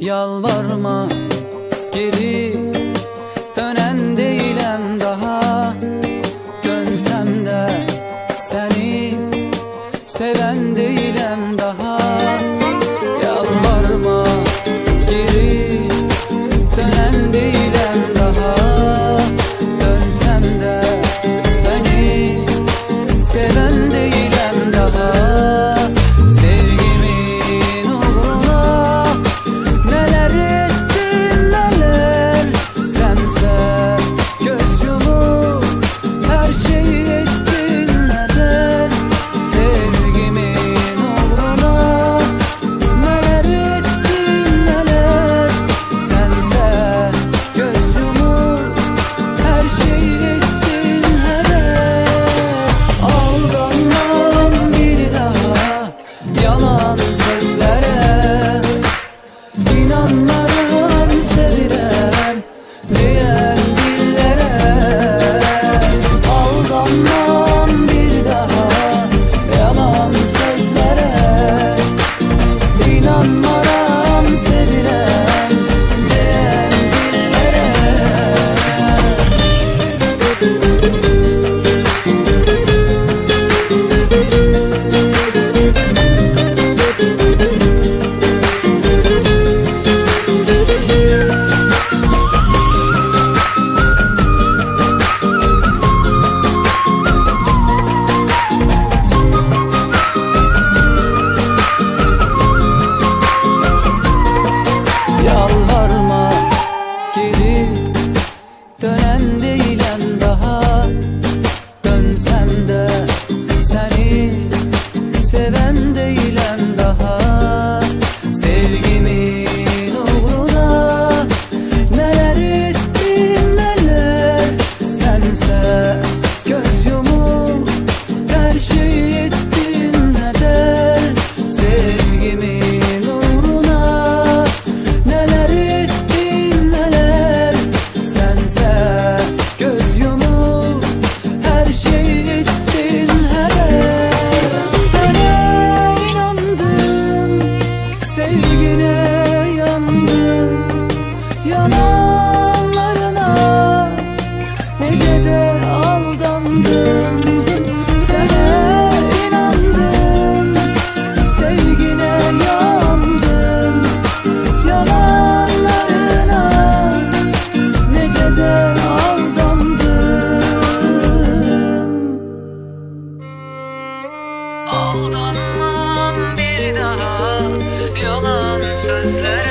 Yalvarma geri dönen değilim daha. Dönsem de seni seven değilim daha. yalanlarına Nece de aldandım. Sana inandım Sevgine yandım. Yalanlarına Nece de aldandım. Aldanmam bir daha Yalan sözler.